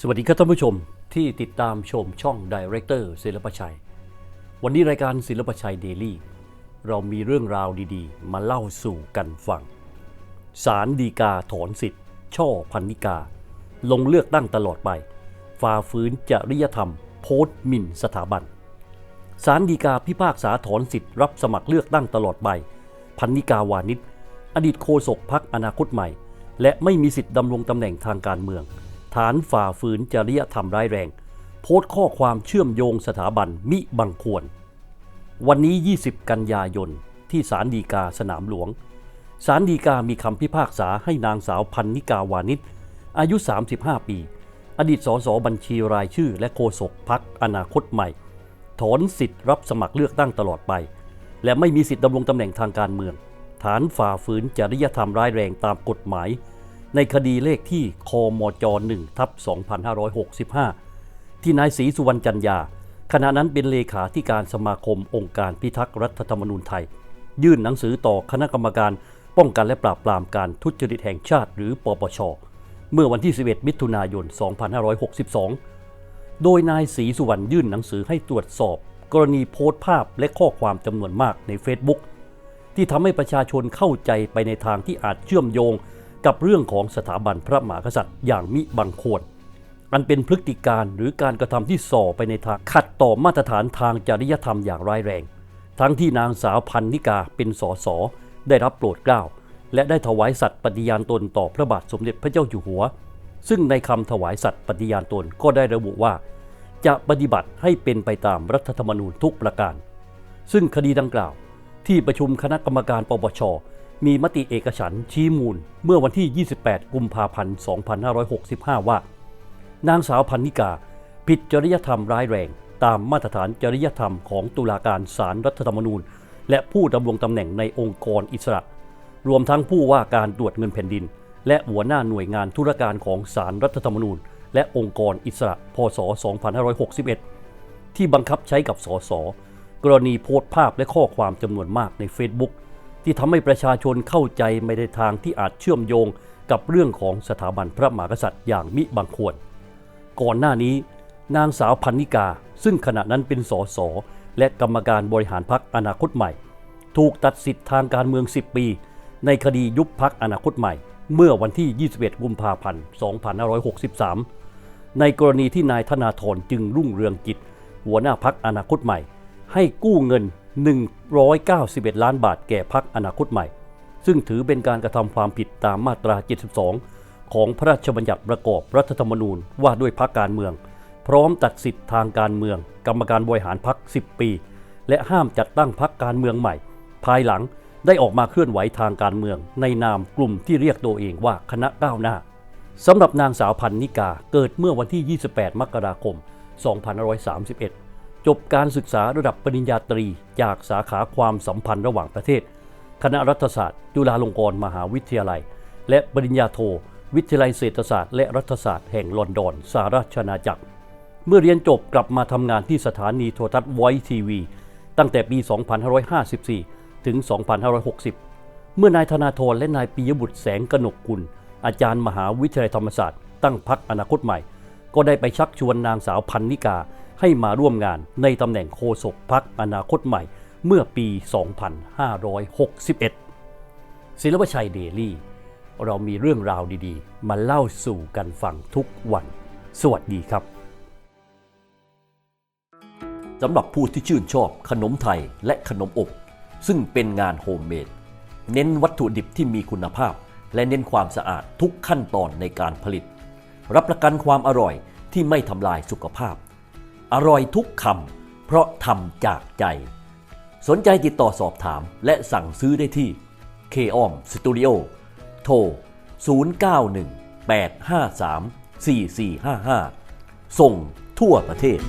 สวัสดีครับท่านผู้ชมที่ติดตามชมช่องดีเรคเตอร์ศิลปชัย วันนี้รายการศิลปชัยเดลี่เรามีเรื่องราวดีๆ มาเล่าสู่กันฟัง สารดีกาถอนสิทธิ์ ช่อพันนิกา ลงเลือกตั้งตลอดไป ฝ่าฝืนจริยธรรม โพสต์หมิ่นสถาบัน สารดีกาพิพากษาถอนสิทธิ์รับสมัครเลือกตั้งตลอดไป พันนิกาวานิชอดีตโฆษกพักอนาคตใหม่ และไม่มีสิทธิ์ดำรงตำแหน่งทางการเมือง ฐานฝ่าฝืนจริยธรรมร้ายแรง โพสต์ข้อความเชื่อมโยงสถาบันมิบังควร วันนี้ 20 กันยายน ที่ศาลฎีกาสนามหลวงศาลฎีกามีคำพิพากษาให้นางสาวพันนิกาวานิชอายุ 35 ปี อดีตสสบัญชีรายชื่อ และโฆษกพักอนาคตใหม่ ถอนสิทธิ์รับสมัครเลือกตั้งตลอดไป และไม่มีสิทธิ์ดำรงตำแหน่งทางการเมือง ฐานฝ่าฝืนจริยธรรมร้ายแรงตามกฎหมาย ในคดีเลขที่คมจ1ทับ2565 ที่นายศรีสุวรรณจันยา ขณะนั้นเป็นเลขาธิการสมาคมองค์การพิทักษ์รัฐธรรมนูญไทย ยื่นหนังสือต่อคณะกรรมการป้องกันและปราบปรามการทุจริตแห่งชาติหรือปปช เมื่อวันที่ 11 มิถุนายน 2562 โดยนายศรีสุวรรณยื่นหนังสือให้ตรวจสอบ กรณีโพสต์ภาพและข้อความจำนวนมากใน Facebook ที่ทำให้ประชาชนเข้าใจไปในทางที่อาจเชื่อมโยง กับเรื่องของสถาบันพระมหากษัตริย์อย่างมิบังควรอันเป็นพฤติการหรือการกระทำที่ส่อไปในทางขัดต่อมาตรฐานทางจริยธรรมอย่างร้ายแรง ทั้งที่นางสาวพันนิกาเป็นสสได้รับโปรดเกล้า และได้ถวายสัตย์ปฏิญาณตนต่อพระบาทสมเด็จพระเจ้าอยู่หัว ซึ่งในคำถวายสัตย์ปฏิญาณตนก็ได้ระบุว่า จะปฏิบัติให้เป็นไปตามรัฐธรรมนูญทุกประการ ซึ่งคดีดังกล่าว ที่ประชุมคณะกรรมการปปช มีมติเอกฉันชี้มูลเมื่อวันที่ 28 กุมภาพันธ์ 2565 ว่า นางสาวพันนิกา ผิดจริยธรรมร้ายแรง ตามมาตรฐานจริยธรรมของตุลาการศาลรรัฐธรรมนูญ และผู้ดำรงตำแหน่งในองค์กรอิสระ รวมทั้งผู้ว่าการตรวจเงินแผ่นดิน และหัวหน้าหน่วยงานธุรการของศาลรรัฐธรรมนูญ และองค์กรอิสระ พศ 2561 ที่บังคับใช้กับสสกรณีโพสต์ภาพและข้อความจำนวนมากใน Facebook ที่ทำให้ประชาชนเข้าใจไม่ในทางที่อาจเชื่อมโยงกับเรื่องของสถาบันพระมหากษัตริย์อย่างมิบังควร ก่อนหน้านี้ นางสาวพันนิกา ซึ่งขณะนั้นเป็นสสและกรรมการบริหารพักอนาคตใหม่ ถูกตัดสิทธิ์ทางการเมือง 10 ปี ในคดียุบพักอนาคตใหม่ เมื่อวันที่ 21 กุมภาพันธ์ 2563 ในกรณีที่นายธนาธรจึงรุ่งเรืองกิจ หัวหน้าพักอนาคตใหม่ ให้กู้เงิน 191 ล้านบาทแก่พักอนาคตใหม่ ซึ่งถือเป็นการกระทำความผิดตามมาตรา 72 ของพระราชบัญญัติประกอบรัฐธรรมนูญว่าด้วยพักการเมือง พร้อมตัดสิทธิ์ทางการเมือง กรรมการบริหารพัก 10 ปี และห้ามจัดตั้งพักการเมืองใหม่ ภายหลังได้ออกมาเคลื่อนไหวทางการเมือง ในนามกลุ่มที่เรียกตัวเองว่าคณะก้าวหน้าสำหรับนางสาวพันนิกาเกิดเมื่อวันที่ 28 มกราคม 2531 จบการศึกษาระดับปริญญาตรีจากสาขาความสัมพันธ์ระหว่างประเทศ คณะรัฐศาสตร์ จุฬาลงกรณ์มหาวิทยาลัย และปริญญาโท วิทยาลัยเศรษฐศาสตร์และรัฐศาสตร์แห่งลอนดอนสหราชอาณาจักร เมื่อเรียนจบกลับมาทำงานที่สถานีโทรทัศน์ไวทีวีตั้งแต่ปี 2554 ถึง 2560 เมื่อนายธนาธรและนายปิยบุตรแสงกนกกุล อาจารย์มหาวิทยาลัยธรรมศาสตร์ ตั้งพักอนาคตใหม่ ก็ได้ไปชักชวนนางสาวพันนิกา ให้มาร่วมงานในตำแหน่งโฆษกพักอนาคตใหม่เมื่อปี 2561 ศิลปชัยเดลี่ เรามีเรื่องราวดีๆ มาเล่าสู่กันฟังทุกวัน สวัสดีครับสำหรับผู้ที่ชื่นชอบขนมไทยและขนมอบ ซึ่งเป็นงานโฮมเมดเน้นวัตถุดิบที่มีคุณภาพ และเน้นความสะอาดทุกขั้นตอนในการผลิต รับประกันความอร่อยที่ไม่ทำลายสุขภาพ อร่อยทุกคำเพราะทำจากใจ สนใจติดต่อสอบถามและสั่งซื้อได้ที่ k o m Studio โทร 091 853 4455 ส่งทั่วประเทศ